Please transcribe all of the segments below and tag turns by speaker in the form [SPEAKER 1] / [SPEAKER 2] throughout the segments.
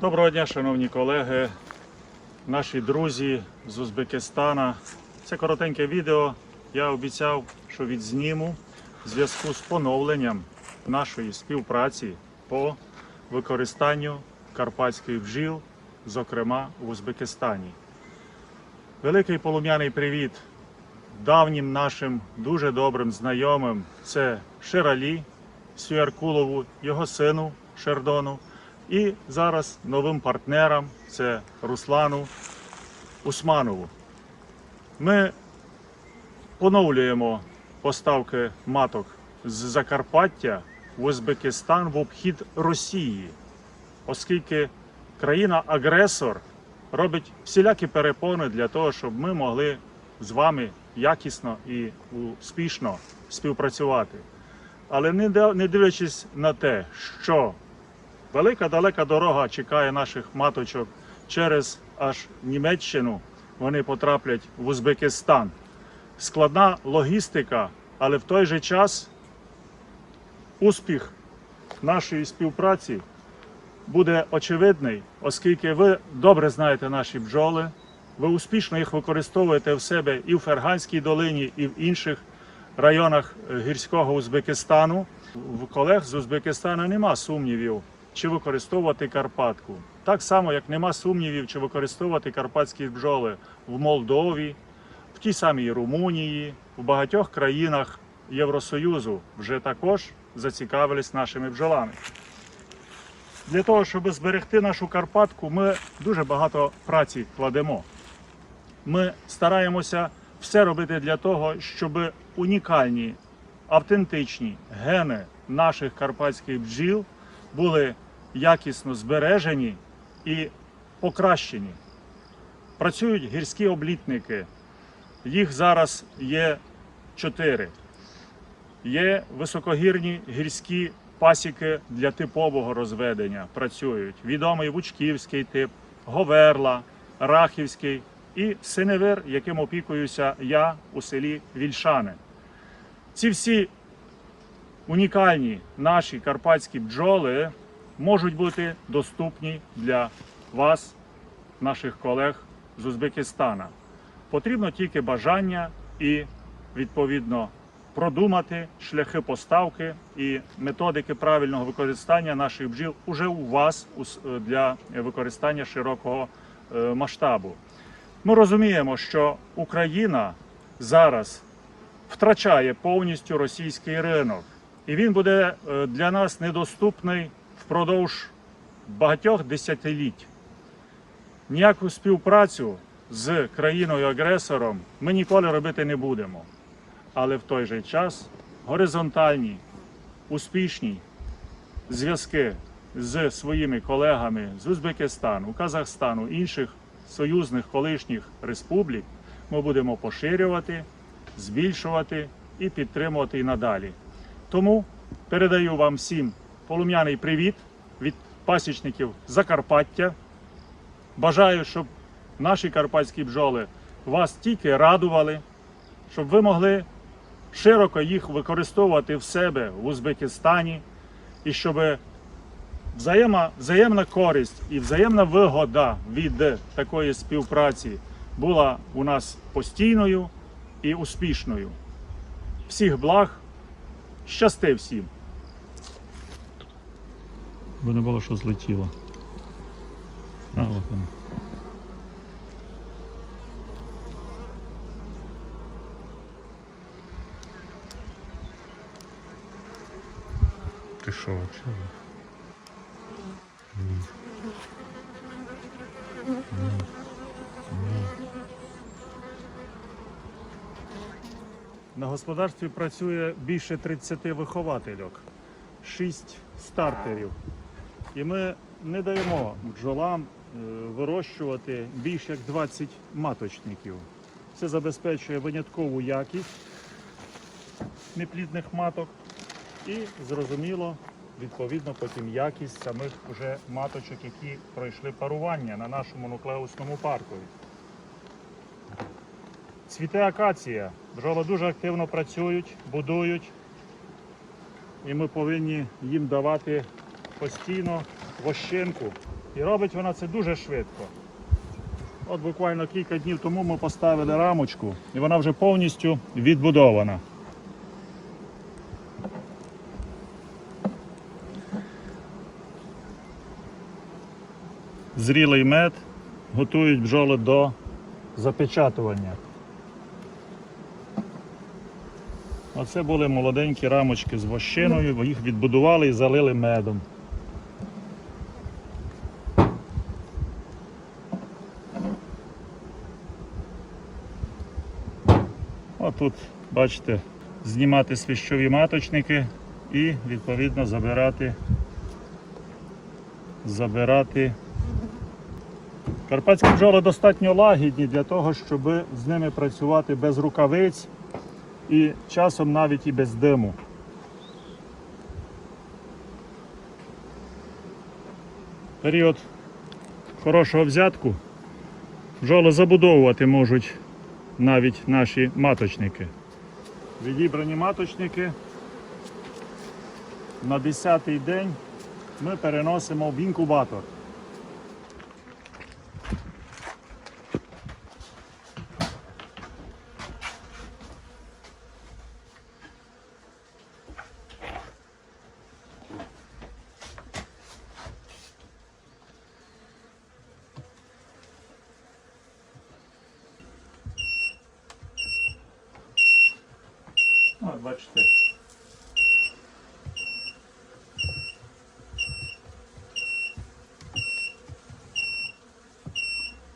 [SPEAKER 1] Доброго дня, шановні колеги, наші друзі з Узбекистана. Це коротеньке відео. Я обіцяв, що відзніму в зв'язку з поновленням нашої співпраці по використанню карпатських бджіл, зокрема в Узбекистані. Великий полум'яний привіт давнім нашим дуже добрим знайомим. Це Ширалі Сюяркулову, його сину Шердону. І зараз новим партнерам це Руслану Усманову. Ми поновлюємо поставки маток з Закарпаття в Узбекистан в обхід Росії, оскільки країна-агресор робить всілякі перепони для того, щоб ми могли з вами якісно і успішно співпрацювати. Але не дивлячись на те, що велика далека дорога чекає наших маточок через аж Німеччину. Вони потраплять в Узбекистан. Складна логістика, але в той же час успіх нашої співпраці буде очевидний, оскільки ви добре знаєте наші бджоли, ви успішно їх використовуєте в себе і в Ферганській долині, і в інших районах гірського Узбекистану. В колег з Узбекистана нема сумнівів, чи використовувати Карпатку. Так само, як нема сумнівів, чи використовувати карпатські бджоли в Молдові, в тій самій Румунії, в багатьох країнах Євросоюзу вже також зацікавились нашими бджолами. Для того, щоб зберегти нашу Карпатку, ми дуже багато праці кладемо. Ми стараємося все робити для того, щоб унікальні, автентичні гени наших карпатських бджіл були якісно збережені і покращені. Працюють гірські облітники. Їх зараз є чотири. Є високогірні гірські пасіки для типового розведення. Працюють відомий Вучківський тип, Говерла, Рахівський і Синевир, яким опікуюся я у селі Вільшани. Ці всі унікальні наші карпатські бджоли можуть бути доступні для вас, наших колег з Узбекистана. Потрібно тільки бажання і відповідно продумати шляхи поставки і методики правильного використання наших бджіл уже у вас для використання широкого е, масштабу. Ми розуміємо, що Україна зараз втрачає повністю російський ринок, і він буде е, для нас недоступний впродовж багатьох десятиліть. Ніяку співпрацю з країною-агресором ми ніколи робити не будемо. Але в той же час горизонтальні, успішні зв'язки з своїми колегами з Узбекистану, Казахстану, інших союзних колишніх республік ми будемо поширювати, збільшувати і підтримувати і надалі. Тому передаю вам всім полум'яний привіт від пасічників Закарпаття. Бажаю, щоб наші карпатські бджоли вас тільки радували, щоб ви могли широко їх використовувати в себе в Узбекистані, і щоб взаєма, взаємна користь і взаємна вигода від такої співпраці була у нас постійною і успішною. Всіх благ, щасти всім! Бо не було, що злетіло. А, от воно.
[SPEAKER 2] Ти що, взагалі?
[SPEAKER 1] На господарстві працює більше 30 виховательок, 6 стартерів. І ми не даємо бджолам е, вирощувати більше як 20 маточників. Це забезпечує виняткову якість неплідних маток і, зрозуміло, відповідно потім якість самих уже маточок, які пройшли парування на нашому нуклеусному паркові. Цвіте акація. Бджоли дуже активно працюють, будують. І ми повинні їм давати постійно вощинку, І робить вона це дуже швидко. От буквально кілька днів тому ми поставили рамочку, і вона вже повністю відбудована. Зрілий мед готують бджоли до запечатування. Оце були молоденькі рамочки з вощиною, їх відбудували і залили медом. Тут, бачите, знімати свіщові маточники і відповідно забирати, забирати. Карпатські бджоли достатньо лагідні для того, щоб з ними працювати без рукавиць і часом навіть і без диму. Період хорошого взятку бджоли забудовувати можуть навіть наші маточники. Відібрані маточники на 10-й день ми переносимо в інкубатор. Бачите.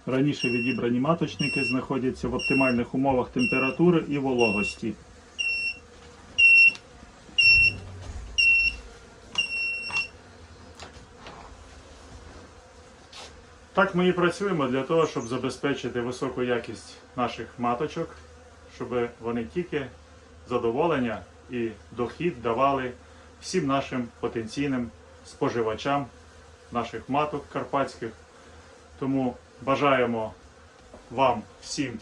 [SPEAKER 1] Раніше відібрані маточники знаходяться в оптимальних умовах температури і вологості. Так ми і працюємо для того, щоб забезпечити високу якість наших маточок, щоб вони тільки задоволення і дохід давали всім нашим потенційним споживачам наших маток карпатських. Тому бажаємо вам всім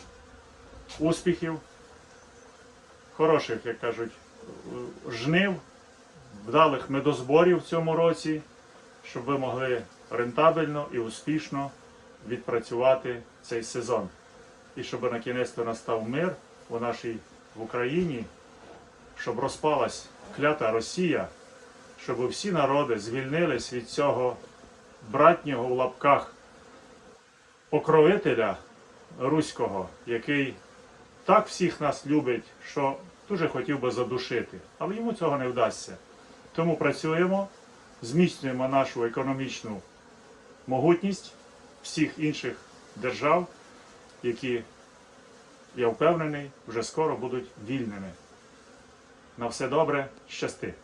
[SPEAKER 1] успіхів, хороших, як кажуть, жнив, вдалих медозборів в цьому році, щоб ви могли рентабельно і успішно відпрацювати цей сезон. І щоб на кінець настав мир у нашій в Україні, щоб розпалась клята Росія, щоб всі народи звільнились від цього братнього в лапках покровителя руського, який так всіх нас любить, що дуже хотів би задушити. Але йому цього не вдасться. Тому працюємо, зміцнюємо нашу економічну могутність всіх інших держав, які, я впевнений, вже скоро будуть вільними. На все добре, щасти!